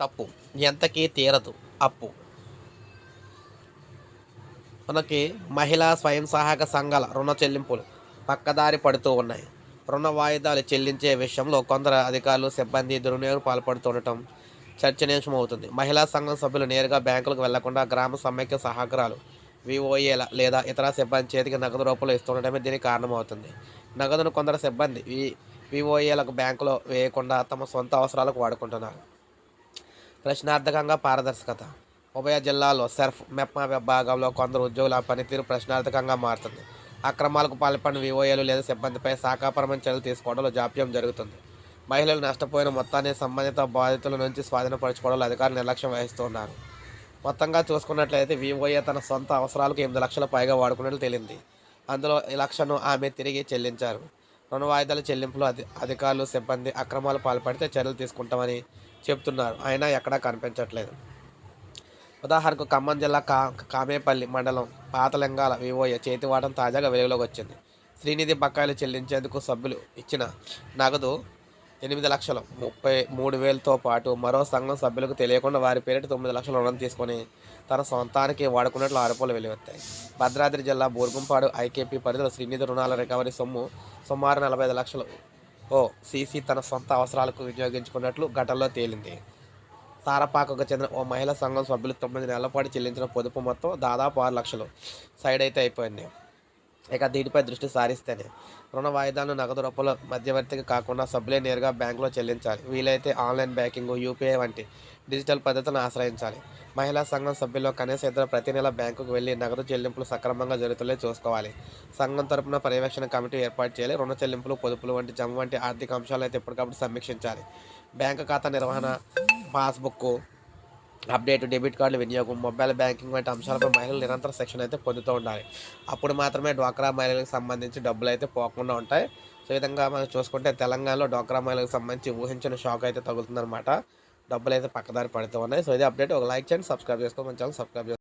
తప్పు. ఎంతకీ తీరదు. అప్పు. మనకి మహిళా స్వయం సహాయక సంఘాల రుణ చెల్లింపులు పక్కదారి పడుతూ ఉన్నాయి. రుణ వాయిదాలు చెల్లించే విషయంలో కొందరు అధికారులు సిబ్బంది దుర్వినియోగం పాల్పడుతుండటం చర్చనీయమవుతుంది మహిళా సంఘం సభ్యులు నేరుగా బ్యాంకులకు వెళ్ళకుండా గ్రామ సమైక్య సహకారాలు విఓఏల లేదా ఇతర సిబ్బంది చేతికి నగదు రూపంలో ఇస్తుండటమే దీనికి కారణమవుతుంది. నగదును కొందరు సిబ్బంది వి విఓఏలకు బ్యాంకులో వేయకుండా తమ సొంత అవసరాలకు వాడుకుంటున్నారు. ప్రశ్నార్థకంగా పారదర్శకత. ఉభయ జిల్లాలో సెర్ఫ్ మెప్మా విభాగంలో కొందరు ఉద్యోగుల పనితీరు ప్రశ్నార్థకంగా మారుతుంది. అక్రమాలకు పాల్పడిన వివోఏలు లేదా సిబ్బందిపై శాఖాపరమైన చర్యలు తీసుకోవడంలో జాప్యం జరుగుతుంది. మహిళలు నష్టపోయిన మొత్తాన్ని సంబంధిత బాధితుల నుంచి స్వాధీనపరచుకోవడంలో అధికారులు నిర్లక్ష్యం వహిస్తున్నారు. మొత్తంగా చూసుకున్నట్లయితే వివోఏ తన సొంత అవసరాలకు ఎనిమిది లక్షల పైగా వాడుకున్నట్లు తేలింది. అందులో ఈ లక్షను ఆమె తిరిగి చెల్లించారు. రుణ వాయిదాల చెల్లింపులు అధి అధికారులు సిబ్బంది అక్రమాలు పాల్పడితే చర్యలు తీసుకుంటామని చెప్తున్నారు. అయినా ఎక్కడా కనిపించట్లేదు. ఉదాహరణకు ఖమ్మం జిల్లా కా కామేపల్లి మండలం పాతలింగాల వివోయ చేతివాటం తాజాగా వెలుగులోకి వచ్చింది. శ్రీనిధి బకాయిలు చెల్లించేందుకు సభ్యులు ఇచ్చిన నగదు ఎనిమిది లక్షలు. ముప్పై మూడు వేలతో పాటు మరో సంఘం సభ్యులకు తెలియకుండా వారి పేరిట తొమ్మిది లక్షల రుణం తీసుకొని తన సొంతానికి వాడుకున్నట్లు ఆరోపణలు వెలువెత్తాయి భద్రాద్రి జిల్లా బూర్గుంపాడు ఐకేపీ పరిధిలో శ్రీనిధి రుణాల రికవరీ సొమ్ము సుమారు నలభై ఐదు లక్షలు. ఓ సీసీ తన సొంత అవసరాలకు వినియోగించుకున్నట్లు ఘటనలో తేలింది. తారపాకకు చెందిన ఓ మహిళా సంఘం సభ్యులు తొమ్మిది నెలల పాటు చెల్లించిన పొదుపు మొత్తం దాదాపు ఆరు లక్షలు. సైడ్ అయితే అయిపోయింది. ఇక దీనిపై దృష్టి సారిస్తేనే రుణ వాయిదాలను నగదు రూపంలో మధ్యవర్తికి కాకుండా సభ్యులే నేరుగా బ్యాంకులో చెల్లించాలి. వీలైతే ఆన్లైన్ బ్యాంకింగ్ యూపీఐ వంటి డిజిటల్ పద్ధతులను ఆశ్రయించాలి. మహిళా సంఘం సభ్యుల్లో కనీస ఇద్దరు ప్రతి నెల బ్యాంకుకు వెళ్ళి నగదు చెల్లింపులు సక్రమంగా జరుగుతుందో చూసుకోవాలి. సంఘం తరపున పర్యవేక్షణ కమిటీ ఏర్పాటు చేయాలి. రుణ చెల్లింపులు పొదుపులు వంటి జమ వంటి ఆర్థిక అంశాలు అయితే ఎప్పటికప్పుడు సమీక్షించాలి. బ్యాంకు ఖాతా నిర్వహణ పాస్బుక్ అప్డేట్ డెబిట్ కార్డుల వినియోగం మొబైల్ బ్యాంకింగ్ వంటి అంశాలపై మహిళలు నిరంతర శిక్షణ అయితే పొందుతూ ఉండాలి. అప్పుడు మాత్రమే డ్వాక్రా మహిళలకు సంబంధించి డబ్బులు అయితే పోకుండా ఉంటాయి. సో విధంగా మనం చూసుకుంటే తెలంగాణలో డ్వాక్రా మహిళలకు సంబంధించి ఊహించిన షాక్ అయితే తగులుతుందన్నమాట. డబ్బులు అయితే పక్కదారి పడుతూ ఉన్నాయి. సో ఇది అప్డేట్. ఒక లైక్ చేయండి సబ్స్క్రైబ్ చేసుకోండి. మన ఛానల్ సబ్స్క్రైబ్